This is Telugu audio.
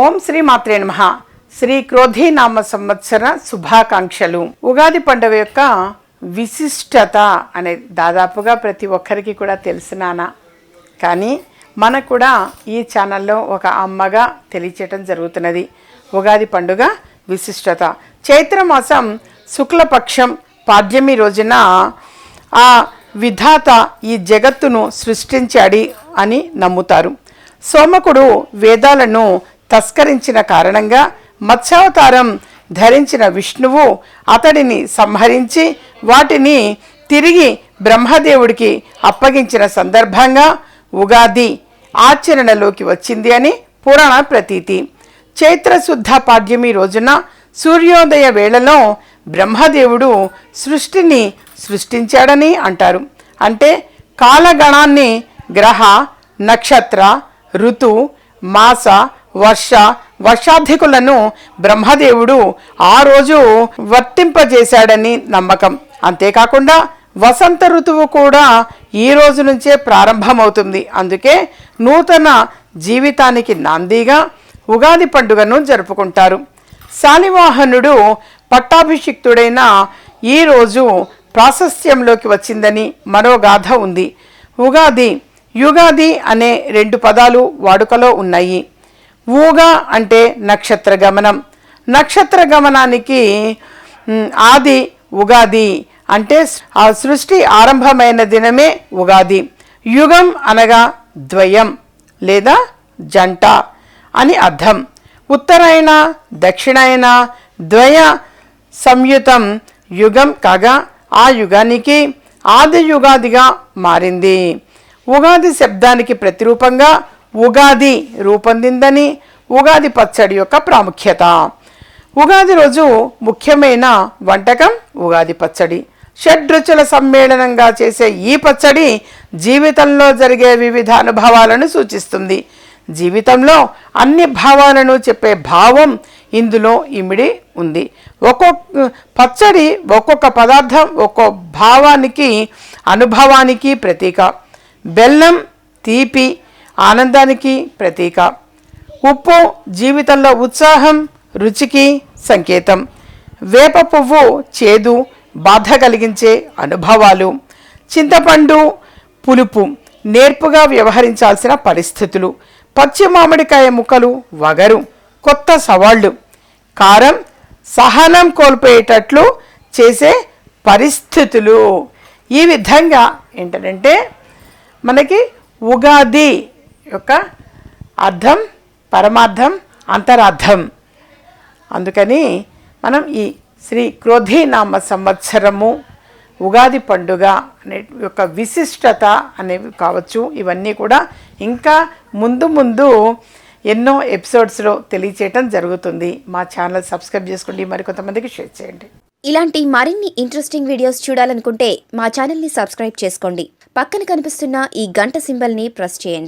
ఓం శ్రీ మాత్రే నమ. శ్రీ క్రోధీనామ సంవత్సర శుభాకాంక్షలు. ఉగాది పండుగ యొక్క విశిష్టత అనేది దాదాపుగా ప్రతి ఒక్కరికి కూడా తెలిసినానా కానీ మనకు కూడా ఈ ఛానల్లో ఒక అమ్మగా తెలియచేయటం జరుగుతున్నది. ఉగాది పండుగ విశిష్టత. చైత్రమాసం శుక్లపక్షం పాడ్యమి రోజున ఆ విధాత ఈ జగత్తును సృష్టించాడి అని నమ్ముతారు. సోమకుడు వేదాలను తస్కరించిన కారణంగా మత్స్యావతారం ధరించిన విష్ణువు అతడిని సంహరించి వాటిని తిరిగి బ్రహ్మదేవుడికి అప్పగించిన సందర్భంగా ఉగాది ఆచరణలోకి వచ్చింది అని పురాణ ప్రతీతి. చైత్రశుద్ధ పాడ్యమి రోజున సూర్యోదయ వేళలో బ్రహ్మదేవుడు సృష్టిని సృష్టించాడని అంటారు. అంటే కాలగణాన్ని గ్రహ నక్షత్ర ఋతు మాస వర్ష వర్షాధికులను బ్రహ్మదేవుడు ఆ రోజు వర్తింపజేశాడని నమ్మకం. అంతేకాకుండా వసంత ఋతువు కూడా ఈ రోజు నుంచే ప్రారంభమవుతుంది. అందుకే నూతన జీవితానికి నాందిగా ఉగాది పండుగను జరుపుకుంటారు. శాలివాహనుడు పట్టాభిషిక్తుడైన ఈ రోజు ప్రాశస్త్యంలోకి వచ్చిందని మరో గాథ ఉంది. ఉగాది యుగాది అనే రెండు పదాలు వాడుకలో ఉన్నాయి. ఊగా అంటే నక్షత్ర గమనం. నక్షత్ర గమనానికి ఆది ఉగాది అంటే ఆ సృష్టి ఆరంభమైన దినమే ఉగాది. యుగం అనగా ద్వయం లేదా జంట అని అర్థం. ఉత్తరాయణ దక్షిణాయన ద్వయ సంయుతం యుగం కాగా ఆ యుగానికి ఆది యుగాదిగా మారింది. ఉగాది శబ్దానికి ప్రతిరూపంగా ఉగాది రూపొందిందని ఉగాది పచ్చడి యొక్క ప్రాముఖ్యత. ఉగాది రోజు ముఖ్యమైన వంటకం ఉగాది పచ్చడి. షడ్రుచుల సమ్మేళనంగా చేసే ఈ పచ్చడి జీవితంలో జరిగే వివిధ అనుభవాలను సూచిస్తుంది. జీవితంలో అన్ని భావాలను చెప్పే భావం ఇందులో ఇమిడి ఉంది. ఒక్కొక్క పచ్చడి ఒక్కొక్క పదార్థం ఒక్కో భావానికి అనుభవానికి ప్రతీక. బెల్లం తీపి ఆనందానికి ప్రతీక. ఉప్పు జీవితంలో ఉత్సాహం రుచికి సంకేతం. వేప పువ్వు చేదు బాధ కలిగించే అనుభవాలు. చింతపండు పులుపు నేర్పుగా వ్యవహరించాల్సిన పరిస్థితులు. పచ్చి మామిడికాయ ముక్కలు వగరు కొత్త సవాళ్ళు కారం సహనం కోల్పోయేటట్లు చేసే పరిస్థితులు. ఈ విధంగా ఏంటంటే మనకి ఉగాది యొక్క అర్థం పరమార్థం అంతరార్థం. అందుకని మనం ఈ శ్రీ క్రోధీనామ సంవత్సరము ఉగాది పండుగ అనే యొక్క విశిష్టత అనేవి కావచ్చు. ఇవన్నీ కూడా ఇంకా ముందు ముందు ఎన్నో ఎపిసోడ్స్లో తెలియచేయటం జరుగుతుంది. మా ఛానల్ సబ్స్క్రైబ్ చేసుకోండి. మరికొంతమందికి షేర్ చేయండి. ఇలాంటి మరిన్ని ఇంట్రెస్టింగ్ వీడియోస్ చూడాలనుకుంటే మా ఛానల్ని సబ్స్క్రైబ్ చేసుకోండి. పక్కన కనిపిస్తున్న ఈ గంట సింబల్ని ప్రెస్ చేయండి.